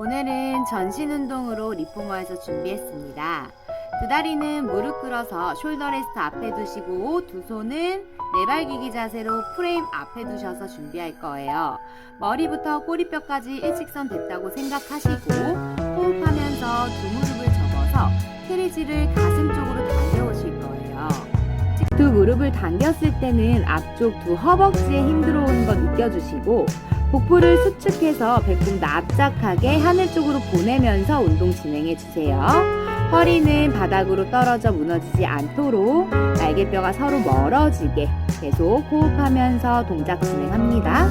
오늘은 전신 운동으로 리포머에서 준비했습니다. 두 다리는 무릎 꿇어서 숄더 레스트 앞에 두시고 두 손은 네발기기 자세로 프레임 앞에 두셔서 준비할 거예요. 머리부터 꼬리뼈까지 일직선 됐다고 생각하시고 호흡하면서 두 무릎을 접어서 캐리지를 가슴 쪽으로 당겨오실 거예요. 두 무릎을 당겼을 때는 앞쪽 두 허벅지에 힘 들어오는 거 느껴주시고 복부를 수축해서 배꼽 납작하게 하늘 쪽으로 보내면서 운동 진행해 주세요. 허리는 바닥으로 떨어져 무너지지 않도록 날개뼈가 서로 멀어지게 계속 호흡하면서 동작 진행합니다.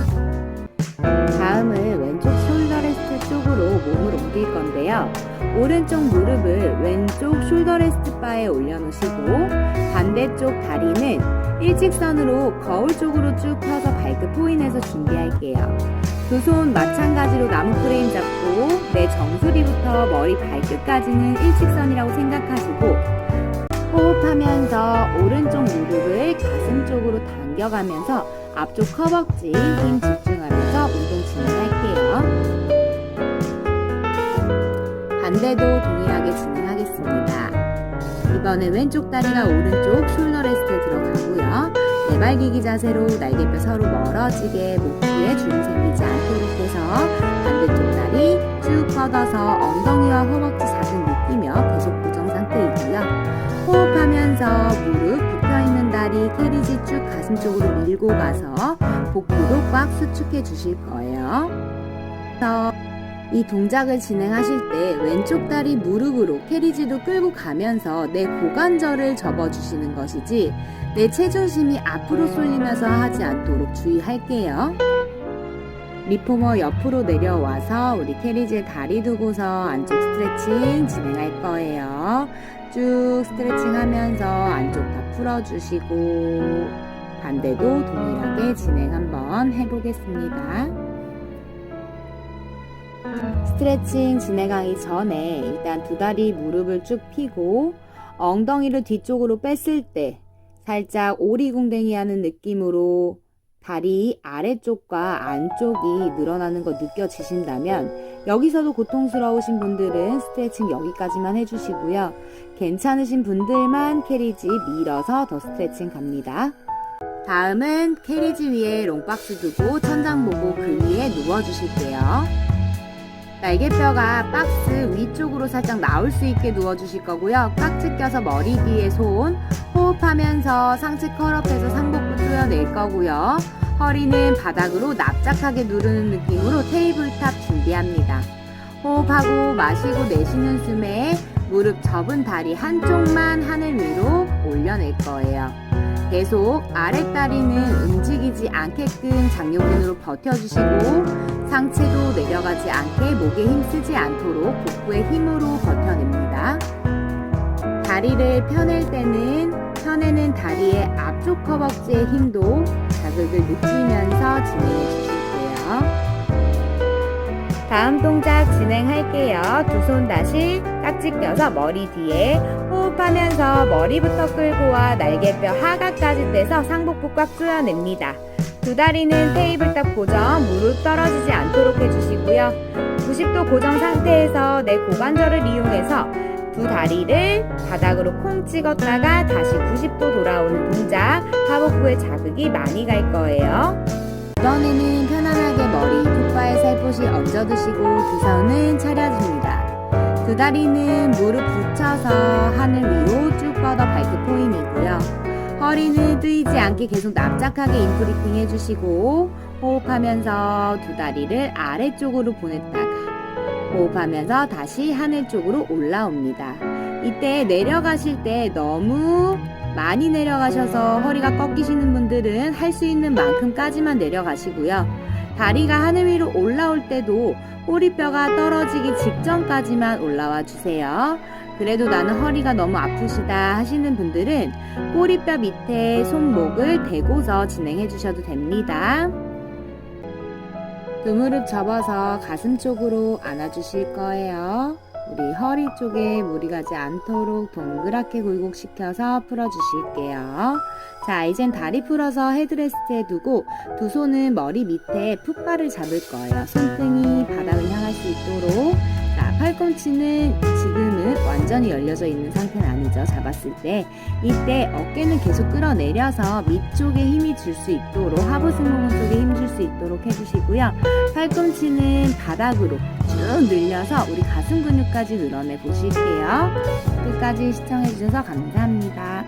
다음은 왼쪽 숄더 레스트 쪽으로 몸을 옮길 건데요. 오른쪽 무릎을 왼쪽 숄더 레스트 바에 올려놓으시고 반대쪽 다리는 일직선으로 거울 쪽으로 쭉 펴서 발끝 포인해서 준비할게요. 두 손 마찬가지로 나무 프레임 잡고 내 정수리부터 머리 발끝까지는 일직선이라고 생각하시고 호흡하면서 오른쪽 무릎을 가슴 쪽으로 당겨가면서 앞쪽 허벅지 힘 집중하면서 운동 진행할게요. 반대도 동일하게 진행하겠습니다. 이번엔 왼쪽 다리가 오른쪽 숄더 레스트에 들어가고요. 네발기기 자세로 날개뼈 서로 멀어지게 목 뒤에 주름 생기지 않도록 해서 반대쪽 다리 쭉 뻗어서 엉덩이와 허벅지 자극 느끼며 계속 고정 상태이고요. 호흡하면서 무릎 굽혀있는 다리 캐리지 쭉 가슴 쪽으로 밀고 가서 복부도 꽉 수축해 주실 거예요. 이 동작을 진행하실 때 왼쪽 다리 무릎으로 캐리지도 끌고 가면서 내 고관절을 접어주시는 것이지 내 체중심이 앞으로 쏠리면서 하지 않도록 주의할게요. 리포머 옆으로 내려와서 우리 캐리지에 다리 두고서 안쪽 스트레칭 진행할 거예요. 쭉 스트레칭 하면서 안쪽 다 풀어주시고 반대도 동일하게 진행 한번 해보겠습니다. 스트레칭 진행하기 전에 일단 두 다리 무릎을 쭉 펴고 엉덩이를 뒤쪽으로 뺐을 때 살짝 오리궁뎅이 하는 느낌으로 다리 아래쪽과 안쪽이 늘어나는 거 느껴지신다면 여기서도 고통스러우신 분들은 스트레칭 여기까지만 해주시고요. 괜찮으신 분들만 캐리지 밀어서 더 스트레칭 갑니다. 다음은 캐리지 위에 롱박스 두고 천장 보고 그 위에 누워주실게요. 날개뼈가 박스 위쪽으로 살짝 나올 수 있게 누워주실 거고요. 꽉 찢겨서 머리 뒤에 손, 호흡하면서 상체 컬업해서 상복부 뚫어낼 거고요. 허리는 바닥으로 납작하게 누르는 느낌으로 테이블탑 준비합니다. 호흡하고 마시고 내쉬는 숨에 무릎 접은 다리 한쪽만 하늘 위로 올려낼 거예요. 계속 아랫다리는 움직이지 않게끔 장요근으로 버텨주시고 상체도 내려가지 않게 목에 힘 쓰지 않도록 복부의 힘으로 버텨냅니다. 다리를 펴낼 때는 펴내는 다리의 앞쪽 허벅지의 힘도 자극을 느끼면서 진행해 주실게요. 다음 동작 진행할게요. 두 손 다시 깍지 껴서 머리 뒤에 호흡하면서 머리부터 끌고 와 날개뼈 하각까지 떼서 상복부 꽉 조여냅니다. 두 다리는 테이블탑 고정, 무릎 떨어지지 않도록 해주시고요. 90도 고정 상태에서 내 고관절을 이용해서 두 다리를 바닥으로 콩 찍었다가 다시 90도 돌아오는 동작, 하복부에 자극이 많이 갈 거예요. 이번에는 편안하게 머리 뒷바에 살포시 얹어두시고 두 손은 차려 줍니다. 두 다리는 무릎 붙여서 하늘 위로 쭉 뻗어 발끝 포인이고요. 허리는 뜨이지 않게 계속 납작하게 인프리팅 해주시고 호흡하면서 두 다리를 아래쪽으로 보냈다가 호흡하면서 다시 하늘 쪽으로 올라옵니다. 이때 내려가실 때 너무 많이 내려가셔서 허리가 꺾이시는 분들은 할 수 있는 만큼까지만 내려가시고요. 다리가 하늘 위로 올라올 때도 꼬리뼈가 떨어지기 직전까지만 올라와 주세요. 그래도 나는 허리가 너무 아프시다 하시는 분들은 꼬리뼈 밑에 손목을 대고서 진행해 주셔도 됩니다. 두 무릎 접어서 가슴 쪽으로 안아주실 거예요. 우리 허리 쪽에 무리 가지 않도록 동그랗게 굴곡시켜서 풀어주실게요. 자, 이젠 다리 풀어서 헤드레스트에 두고 두 손은 머리 밑에 풋발을 잡을 거예요. 손등이 바닥을 향할 수 있도록. 자, 팔꿈치는 지금은 완전히 열려져 있는 상태는 아니죠. 잡았을 때. 이때 어깨는 계속 끌어내려서 밑쪽에 힘이 줄 수 있도록 하부 승모근 쪽에 힘 줄 수 있도록 해주시고요. 팔꿈치는 바닥으로 쭉 늘려서 우리 가슴 근육까지 늘어내 보실게요. 끝까지 시청해주셔서 감사합니다.